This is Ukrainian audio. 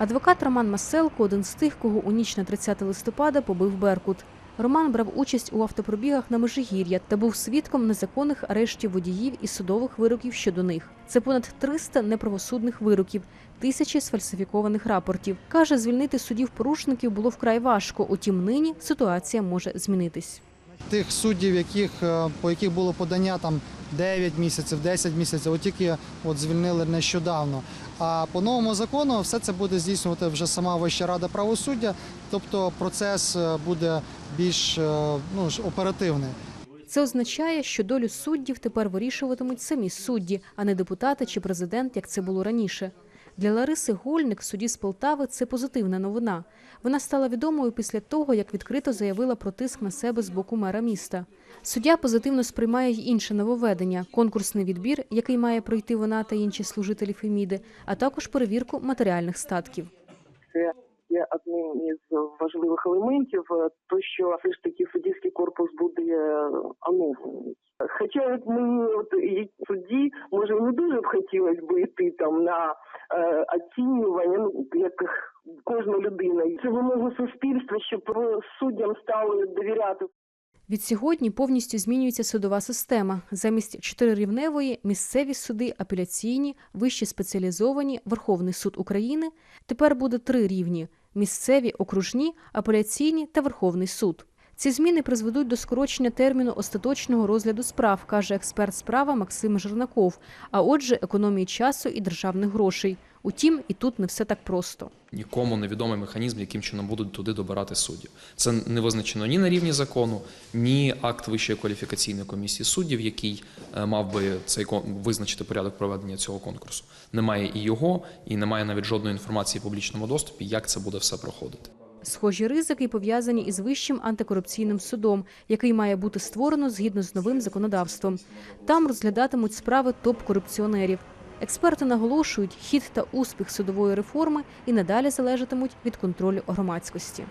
Адвокат Роман Маселко один з тих, кого у ніч на 30 листопада побив Беркут. Роман брав участь у автопробігах на Межигір'я та був свідком незаконних арештів водіїв і судових вироків щодо них. Це понад 300 неправосудних вироків, тисячі сфальсифікованих рапортів. Каже, звільнити судів-порушників було вкрай важко. Утім, нині ситуація може змінитись. Тих суддів, яких, е, по яких було подання там 9 місяців, 10 місяців, от тільки от звільнили нещодавно. А по новому закону все це буде здійснювати вже сама Вища рада правосуддя, тобто процес е, буде більш е, ну, оперативний. Це означає, що долю суддів тепер вирішуватимуть самі судді, а не депутати чи президент, як це було раніше. Для Лариси Гольник, судді з Полтави, це позитивна новина. Вона стала відомою після того, як відкрито заявила про тиск на себе з боку мера міста. Суддя позитивно сприймає й інше нововведення – конкурсний відбір, який має пройти вона та інші служителі Феміди, а також перевірку матеріальних статків. це є одним із важливих елементів, е, то що все ж таки суддівський корпус буде е, оновлений. Хоча от мені от судді, може не дуже б хотілося б йти там на е, оцінювання, ну як кожна людина. Це вимога суспільства, щоб суддям стали довіряти. Від сьогодні повністю змінюється судова система. Замість чотирирівневої – місцеві суди, апеляційні, вищі спеціалізовані, Верховний суд України. Тепер буде три рівні – місцеві, окружні, апеляційні та Верховний суд. Ці зміни призведуть до скорочення терміну остаточного розгляду справ, каже експерт справа Максим Жернаков, а отже, економії часу і державних грошей. Утім, і тут не все так просто. Нікому невідомий механізм, яким чином будуть туди добирати суддів. Це не визначено ні на рівні закону, ні акт Вищої кваліфікаційної комісії суддів, який е, мав би цей визначити порядок проведення цього конкурсу. Немає і його, і немає навіть жодної інформації в публічному доступі, як це буде все проходити. Схожі ризики пов'язані із Вищим антикорупційним судом, який має бути створено згідно з новим законодавством. Там розглядатимуть справи топ-корупціонерів. Експерти наголошують, хід та успіх судової реформи і надалі залежатимуть від контролю громадськості.